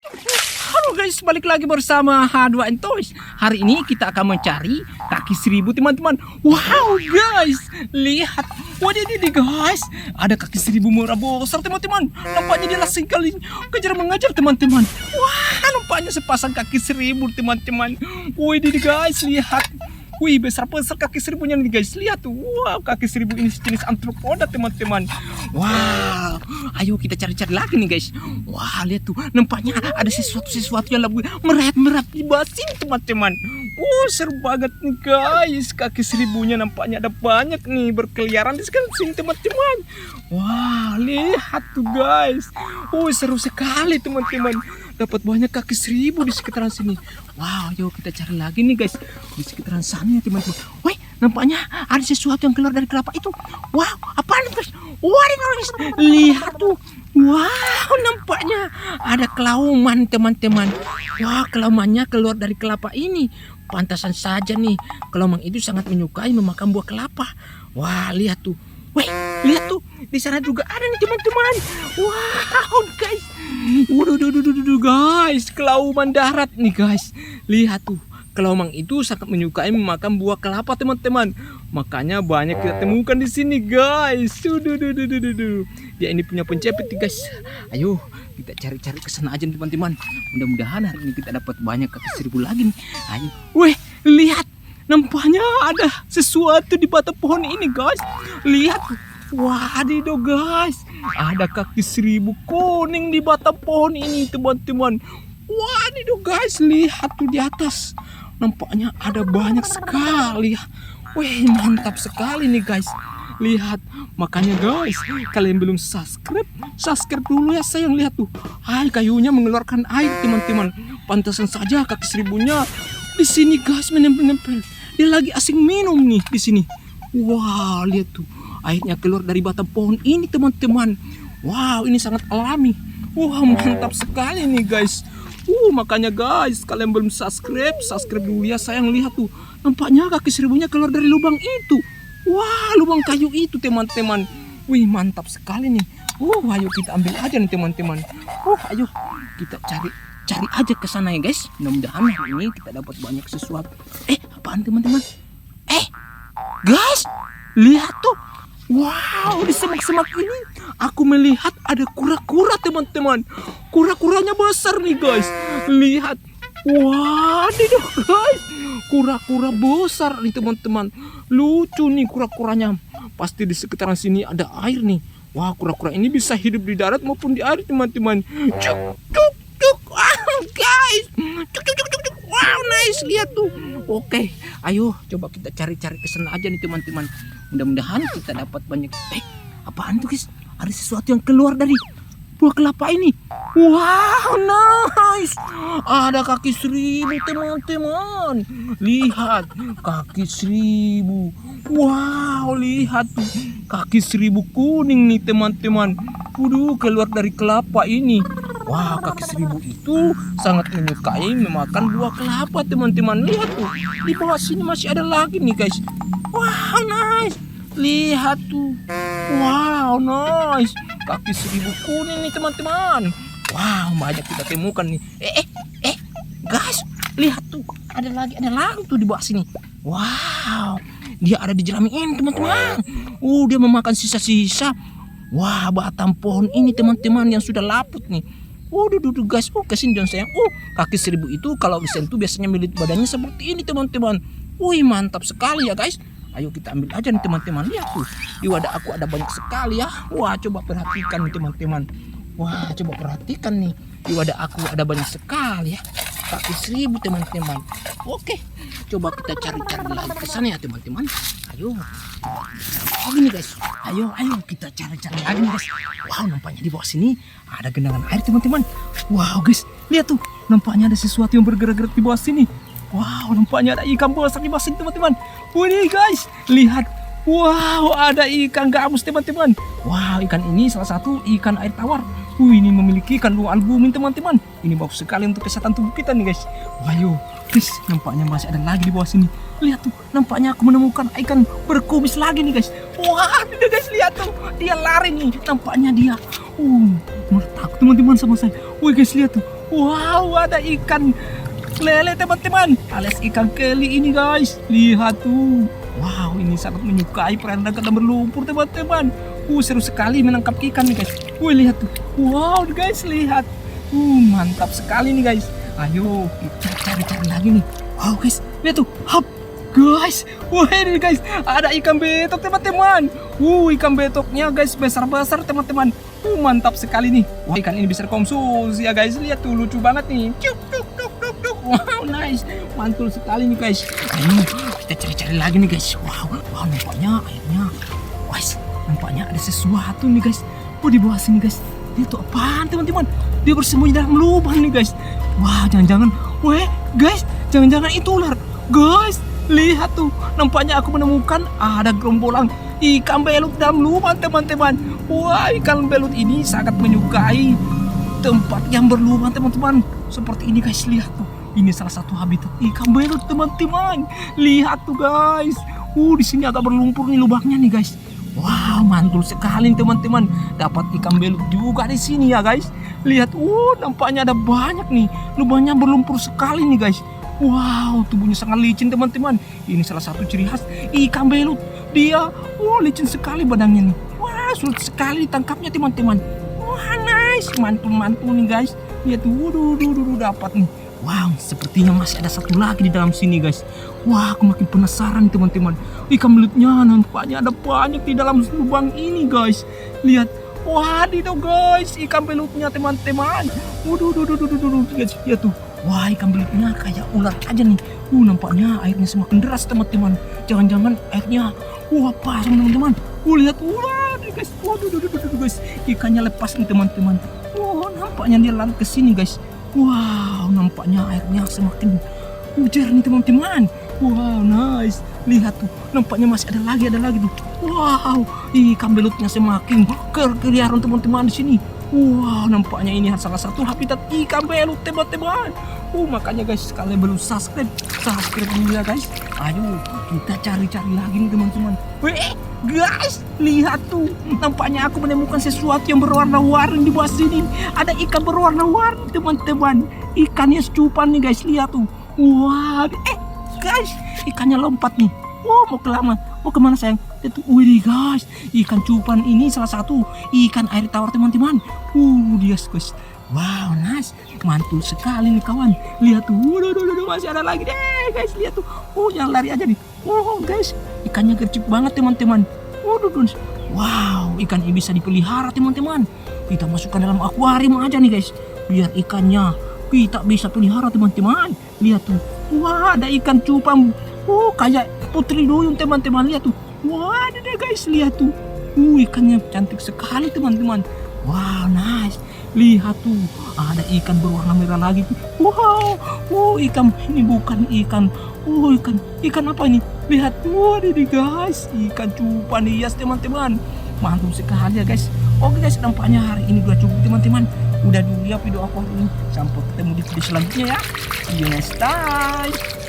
Halo guys, balik lagi bersama H2N Toys. Hari ini kita akan mencari kaki seribu teman-teman. Wow guys, lihat. Waduh ini guys, ada kaki seribu murah besar teman-teman. Nampaknya dia langsung kali kejar mengajar teman-teman. Wah, nampaknya sepasang kaki seribu teman-teman. Wih ini guys, lihat. Wih besar besar kaki seribunya nih guys. Lihat tuh. Wow kaki seribu ini jenis antropoda teman-teman. Wow. Ayo kita cari-cari lagi nih guys. Wah lihat tuh. Nampaknya ada sesuatu-sesuatu yang lebih merayap-merayap di bawah sini teman-teman. Oh seru banget nih guys. Kaki seribunya nampaknya ada banyak nih Berkeliaran di sini teman-teman. Wah lihat tuh guys. Oh seru sekali teman-teman dapat banyak kaki seribu di sekitaran sini. Wow, yuk kita cari lagi nih guys di sekitaran sana teman-teman. Wih, nampaknya ada sesuatu yang keluar dari kelapa itu. Wow, apa nih guys? Wah, guys, lihat tuh. Wow, nampaknya ada kelauman teman-teman. Wah, kelaumannya keluar dari kelapa ini. Pantasan saja nih, kelauman itu sangat menyukai memakan buah kelapa. Wah, lihat tuh. Wih, lihat tuh. Di sana juga ada nih teman-teman. Wow, guys. Waduh, duh, duh, duh, duh, guys. Kelauman darat nih, guys. Lihat tuh. Kelauman itu sangat menyukai memakan buah kelapa, teman-teman. Makanya banyak kita temukan di sini, guys. Duh, duh. Dia ini punya pencepit, guys. Ayo, kita cari-cari ke sana aja, teman-teman. Mudah-mudahan hari ini kita dapat banyak kaki seribu lagi nih. Ayo. Weh, lihat. Nampaknya ada sesuatu di batang pohon ini, guys. Lihat. Wadidaw guys, ada kaki seribu kuning di batang pohon ini teman-teman. Wadidaw guys, lihat tuh di atas. Nampaknya ada banyak sekali ya. Wih mantap sekali nih guys. Lihat, makanya guys, kalian belum subscribe, subscribe dulu ya sayang lihat tuh. Air kayunya mengeluarkan air teman-teman. Pantasan saja kaki seribunya di sini guys menempel-nempel. Dia lagi asing minum nih di sini. Wah, lihat tuh airnya keluar dari batang pohon ini teman-teman. Wow ini sangat alami. Wah mantap sekali nih guys. Uh makanya guys kalian belum subscribe subscribe dulu ya sayang. Lihat tuh nampaknya kaki seribunya keluar dari lubang itu. Wah lubang kayu itu teman-teman. Wih mantap sekali nih. Uh ayo kita ambil aja nih teman-teman. Uh ayo kita cari cari aja ke sana ya guys. Mudah-mudahan hari ini kita dapat banyak sesuatu. Eh apaan teman-teman? Eh guys lihat tuh Wow, di semak-semak ini aku melihat ada kura-kura teman-teman. Kura-kuranya besar nih guys. Lihat. Wah, wow, guys. Kura-kura besar nih teman-teman. Lucu nih kura-kuranya. Pasti di sekitaran sini ada air nih. Wah, kura-kura ini bisa hidup di darat maupun di air teman-teman. Cuk, cuk, cuk. Wow, guys. Cuk, cuk, cuk, cuk. Wow, nice. Lihat tuh. Oke, ayo coba kita cari-cari ke sana aja nih teman-teman. Mudah-mudahan kita dapat banyak. Eh, apaan tuh guys? Ada sesuatu yang keluar dari buah kelapa ini. Wow, nice. Ada kaki seribu teman-teman. Lihat, kaki seribu. Wow, lihat tuh. Kaki seribu kuning nih teman-teman. Waduh, keluar dari kelapa ini. Wah, kaki seribu itu sangat menyukai memakan buah kelapa, teman-teman. Lihat tuh, di bawah sini masih ada lagi nih, guys. Wah, nice. Lihat tuh. Wow, nice. Kaki seribu kuning nih, teman-teman. Wow, banyak kita temukan nih. Eh, eh, eh, guys, lihat tuh. Ada lagi, ada lagi tuh di bawah sini. Wow, dia ada di jerami ini, teman-teman. Uh, dia memakan sisa-sisa. Wah, batang pohon ini, teman-teman, yang sudah laput nih. Waduh, duduk guys, oh jangan sayang. Oh, kaki seribu itu kalau disentuh biasanya milik badannya seperti ini teman-teman. Wih mantap sekali ya guys. Ayo kita ambil aja nih teman-teman. Lihat tuh, di wadah aku ada banyak sekali ya. Wah coba perhatikan nih teman-teman. Wah coba perhatikan nih, di wadah aku ada banyak sekali ya. Kaki seribu teman-teman. Oke, coba kita cari-cari lagi ke sana ya teman-teman. Ayo. Oh gini guys. Ayo, ayo kita cari-cari lagi nih guys. Wow, nampaknya di bawah sini ada genangan air teman-teman. Wow guys, lihat tuh. Nampaknya ada sesuatu yang bergerak-gerak di bawah sini. Wow, nampaknya ada ikan besar di bawah sini teman-teman. Wih guys, lihat. Wow, ada ikan gabus teman-teman. Wow, ikan ini salah satu ikan air tawar. Wih, ini memiliki kandungan albumin teman-teman. Ini bagus sekali untuk kesehatan tubuh kita nih guys. Wah, guys, nampaknya masih ada lagi di bawah sini. Lihat tuh, nampaknya aku menemukan ikan berkumis lagi nih guys. Wah, ini guys, lihat tuh, dia lari nih. Nampaknya dia, uh, takut teman-teman sama saya. Wih guys, lihat tuh. Wow, ada ikan lele teman-teman. Alias ikan keli ini guys. Lihat tuh. Wow, ini sangat menyukai perairan kata berlumpur teman-teman. Uh, seru sekali menangkap ikan nih guys. Wih, lihat tuh. Wow, guys, lihat. Uh, mantap sekali nih guys. Ayo, kita cari-cari lagi nih. Wow, guys, lihat tuh. Hap. Guys, wah ini guys, ada ikan betok teman-teman. Uh, ikan betoknya guys besar-besar teman-teman. Uh, mantap sekali nih. Wah, ikan ini bisa konsumsi ya guys. Lihat tuh, lucu banget nih. Cuk, cuk, cuk, cuk, cuk. Wow, nice. Mantul sekali nih guys. Ayo, kita cari-cari lagi nih guys. Wow, wow nampaknya airnya. Guys, nampaknya ada sesuatu nih guys. Oh, di bawah sini guys. Itu apaan teman-teman? Dia bersembunyi dalam lubang nih guys. Wah, jangan-jangan. Weh, guys, jangan-jangan itu ular. Guys, lihat tuh. Nampaknya aku menemukan ada gerombolan ikan belut dalam lubang teman-teman. Wah, ikan belut ini sangat menyukai tempat yang berlubang teman-teman. Seperti ini guys, lihat tuh. Ini salah satu habitat ikan belut teman-teman. Lihat tuh guys. Uh, di sini agak berlumpur nih lubangnya nih guys. Wow, mantul sekali teman-teman. Dapat ikan belut juga di sini ya guys. Lihat, uh, nampaknya ada banyak nih. Lubangnya berlumpur sekali nih guys. Wow, tubuhnya sangat licin teman-teman. Ini salah satu ciri khas ikan belut. Dia, wow, licin sekali badannya nih. Wah, sulit sekali ditangkapnya teman-teman. Wah, nice. Mantul-mantul nih guys. Lihat waduh, waduh, dapat nih. Wow, sepertinya masih ada satu lagi di dalam sini guys. Wah, aku makin penasaran teman-teman. Ikan belutnya nampaknya ada banyak di dalam lubang ini guys. Lihat, wah, itu guys, ikan belutnya teman-teman. Waduh, waduh, waduh, waduh, waduh, guys, lihat tuh. Wah, ikan belutnya kayak ular aja nih. Uh, nampaknya airnya semakin deras teman-teman. Jangan-jangan airnya, wah, pasang teman-teman. Uh, lihat, nih, guys. Waduh, waduh, waduh, waduh, guys. Ikannya lepas nih teman-teman. Wah, nampaknya dia lari ke sini guys. Wow, nampaknya airnya semakin ujar nih teman-teman. Wow, nice. Lihat tuh, nampaknya masih ada lagi, ada lagi tuh. Wow, ikan belutnya semakin berkeliaran teman-teman di sini. Wow, nampaknya ini salah satu habitat ikan belut teman-teman. Oh, makanya guys, kalian belum subscribe, subscribe dulu ya guys. Ayo, kita cari-cari lagi nih teman-teman. Weh, guys, lihat tuh. Nampaknya aku menemukan sesuatu yang berwarna-warni di bawah sini. Ada ikan berwarna-warni teman-teman. Ikannya secupan nih guys, lihat tuh. Wah, eh, guys, ikannya lompat nih. Oh, mau ke lama. Mau ke mana sayang? Itu, wih guys, ikan cupan ini salah satu ikan air tawar teman-teman. Uh, dia guys. Wow, nice. Mantul sekali nih kawan. Lihat tuh, waduh, waduh, waduh, masih ada lagi deh guys. Lihat tuh. Oh, jangan lari aja nih. Oh, guys, ikannya gercep banget teman-teman. Waduh, waduh. Wow, ikan ini bisa dipelihara teman-teman. Kita masukkan dalam akuarium aja nih guys. Biar ikannya kita bisa pelihara teman-teman. Lihat tuh. Wah, ada ikan cupang. Oh, kayak putri duyung teman-teman. Lihat tuh. Wah, ada deh guys, lihat tuh. Uh, ikannya cantik sekali teman-teman. Wow, nice. Lihat tuh, ada ikan berwarna merah lagi. Wow, oh ikan ini bukan ikan. Oh ikan, ikan apa ini? Lihat, wah ini guys, ikan cupan hias teman-teman. Mantap sekali ya guys. Oke guys, nampaknya hari ini udah cukup teman-teman. Udah dulu ya video aku hari ini. Sampai ketemu di video selanjutnya ya. Next time.